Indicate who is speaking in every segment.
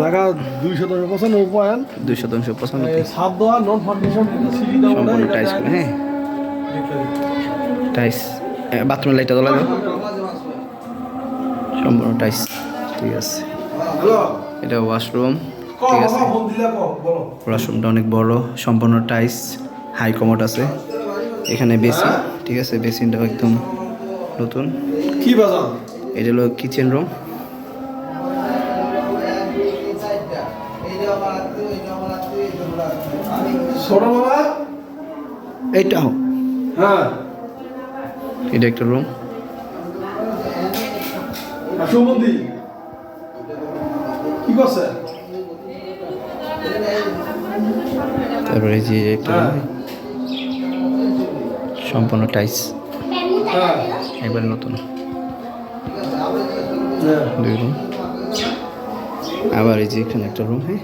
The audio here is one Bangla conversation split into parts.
Speaker 1: জায়গা দুই শতাংশ পঁচানব্বই পয়েন্ট
Speaker 2: দুই শতাংশ পঁচানব্বই
Speaker 1: সাত দেওয়া নন ফাউন্ডেশন
Speaker 2: সম্পূর্ণ টাইস হ্যাঁ। টাইস বাথরুমের লাইটটা তোলা দাও। সম্পূর্ণ টাইস ঠিক আছে। এটা ওয়াশরুম ঠিক আছে। ওয়াশরুমটা অনেক বড় সম্পূর্ণ টাইস হাই কমোড আছে। এখানে বেসিন ঠিক আছে বেসিনটাও একদম নতুন।
Speaker 1: কি বাজান
Speaker 2: এটা হলো কিচেন রুম এইটাও
Speaker 1: হ্যাঁ।
Speaker 2: এটা একটা রুম
Speaker 1: সুমন্দি? কি করছে?
Speaker 2: তারপরে এই যে একটা
Speaker 1: হ্যাঁ।
Speaker 2: সম্পূর্ণ টাইস
Speaker 1: হ্যাঁ।
Speaker 2: একবার নতুন। দুই রুম আবার এই যে এখানে একটা রুম হ্যাঁ?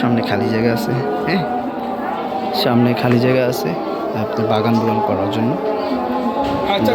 Speaker 2: সামনে খালি জায়গা আছে হ্যাঁ? সামনে খালি জায়গা আছে, আপনি বাগান বুগান করার জন্য।
Speaker 1: আচ্ছা